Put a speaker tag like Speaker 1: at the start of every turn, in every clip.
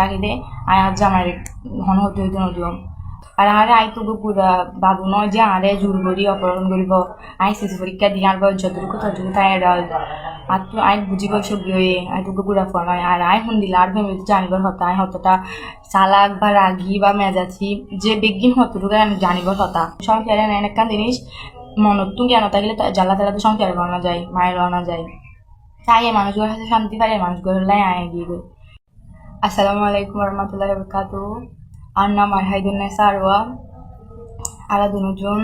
Speaker 1: তাকে দে আয় আজ আমার হন হতে হইতে নদিও আর আরে আই তো পুরা বাবু নয় যে আরে জোর করি অপহরণ করিব আই শিশু পরীক্ষা দিয়ে আর যতটুকু ততটুকু তাই আর তো আই বুঝিব সবজি হয়ে, আই তোকে পুরা ফনায় আর আই শুন দিলে আর ফ্যামিলি জানিবার হতা, আই হতটা চালাক বা রাগি বা মেজাজি, যে বেগিন হতটুকু আমি জানিবার হতা। সংসারে এনে একটা জিনিস মনত তুমি জ্ঞান থাকলে জ্বালা তালা তো সংসারে বানা যায় মায়ের বানা যায় তাই মানুষগুলোর কাছে শান্তি পারে মানুষগুলোর লাই আয় গিয়ে আসসালামু আলাইকুম রহমতুল্লাহ বরকাতু আর নাম আরহাইদুন্নেসা আরওয়া আরা দুজন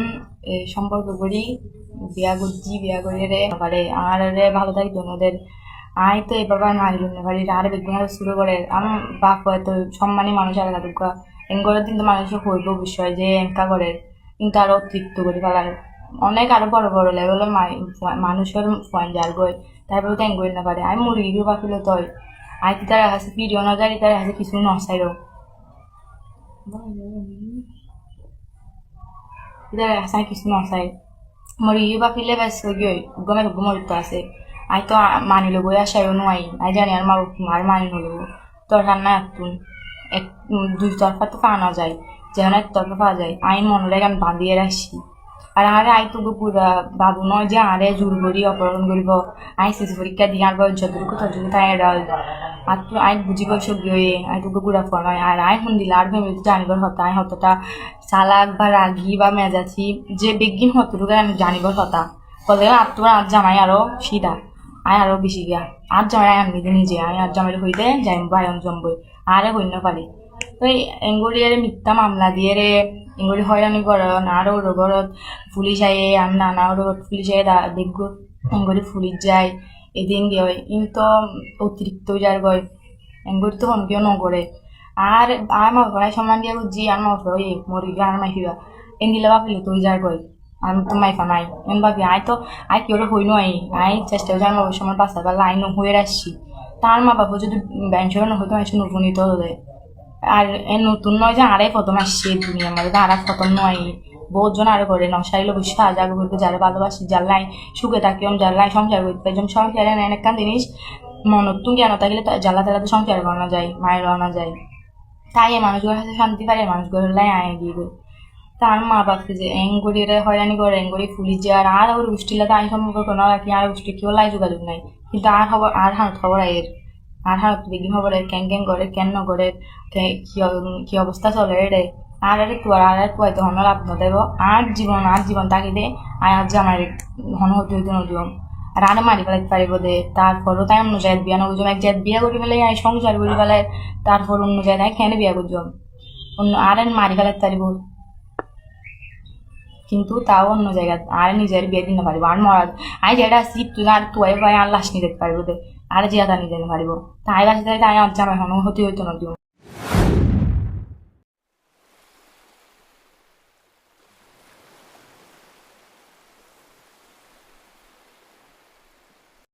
Speaker 1: সম্পর্ক করি বিয়া করছি বিয়া করি রে পারে আর রে ভালো থাকি ওদের আয় তো এই বাবা নারী জন্য পারি আর বেগুন শুরু করে আমার বাপ হয়তো সম্মানী মানুষ আর কাদুকা এঙ্গলের দিন তো মানুষের হইব বিষয় যে এঙ্কা করে কিন্তু আরও অতিরিক্ত করে ফেলার অনেক আরও বড় বড় লেভেলের মানুষের পয়েন্ট যার গই তারপরে তো এঙ্গল না পারে আমি মুরগিও পাখিল তই আই কি তারা হাসে ভিডিও না জানি তারা হাসে কিছু নসাইরো তারা হাসে কিছু নসাই মুরগি পাখিলে বেশ গই গমে গুমরিত আছে। আই তো মানি লব আসাইও নোয়াই আই। জানি আর মা আর মানি নলব তোর রান্না একটু এক দুই তরফা তো পাওয়া যায়, যেন এক তরফা পাওয়া যায়। আইন মনে রেখে আমি বাঁধিয়ে রাখছি। আর, আরে, আই তো পুরা বাবু নয় যে আরে জোর করি, অপহরণ করিব, আই শিশু পরীক্ষা দিয়ে আর যতটুকু ততটুকু তাই এডাল আর তো আই বুঝিব সবজি হয়ে আই তোকে পুরা ফনায় আর আই শুন দিলে আর ফ্যামিলি জানিবার হতা, আই হতটা চালাক বা রাগি বা মেজাজি, যে বেগিন হতটুকু আমি জানিবার হতা। বলে আর তোমার আজ জামাই আরও সিধা আয় আরও বেশি গিয়া। আর জামাই আমি নিজে, আই আর জামাই হইতে যাইম, বায়ন জম্বই। আরে হইন পারি তো এঙ্গুলিয়ারে মিথ্যা মামলা দিয়ে রে। এঙ্গুলি হয়রানি করন আরও রোগরত পুলিশ আয়ে, আমি নানা রোগত পুলিশ আয়ে দেখব, এঙ্গুলি পুলিশ যায়, এদিন গিয়ে কিন্তু অতিরিক্ত যার গয় এঙ্গুলি তো হনকেও নগরে। আর আর মা ভাই সমান দিয়ে বুঝছি আর মা ভাই মরি আর মাইবা এন দিলে বাপিলে তুই যার গয় আমি তো মাইফা নাই। এন ভাবি আই তো আই কি ওরা হইনো আই আই চেষ্টা জানো, ওই সময় বাসা বা লাইন হয়ে আসছি। তার মা বাবা যদি ব্যাংক হয়তো আমি নুপুনিত হলে আর এ নতুন নয় যে আরে প্রথম আসছে দুনিয়ার মধ্যে আর প্রথম নয়। বহুজন আরও করে নশাইলো বসে আজাগ করবে যারা ভালোবাসি, যার লাই সুখে থাকি যার লাই সংসার করতে যেমন সংসারে নেন একটা জিনিস তুমি জ্ঞান থাকলে জ্বালা তালা তো সংসার করানো যায়, মায়ের বানা যায়। তাই এই মানুষগুলোর কাছে শান্তি পারে মানুষগুলোর লাই আয় দিয়ে তার মা বাপকে যে এং গড়িয়ে হয়রানি করে এং ফুলি যে আর আর ওর গোষ্ঠীলা আইন সম্পর্ক না রাখি আর গোষ্ঠী কেউ লাই যোগাযোগ নাই। কিন্তু আর খবর, আর হাত খবর এর আর হাত বিঘিন খবর ক্যাং ক্যাং করে কেন করে কি অবস্থা চলে রে? আর আরে তুয়ার আর তুয়াই তো হন লাভ নদেব। আর জীবন আর জীবন তাকে দে। আর আজ আমার হন হতে হইতে নদিও। আর আরে মারি ফেলাইতে পারিব দে। তারপরও তাই অন্য জায়গায় বিয়া নগুজম এক জায়গায় বিয়া করি ফেলে আই সংসার করি ফেলে। তারপর অন্য জায়গায় খেয়ে বিয়া করজম অন্য, আর মারি ফেলাইতে পারিব। কিন্তু তাও অন্য জায়গা আর নিজের বিয়ে দিতে পারিব। আর মরা আই যেটা সিট তুই আর তুই ভাই আর লাশ নিতে পারিব আর জিয়া তা নিতে পারিব তাই বাসি তাই আজ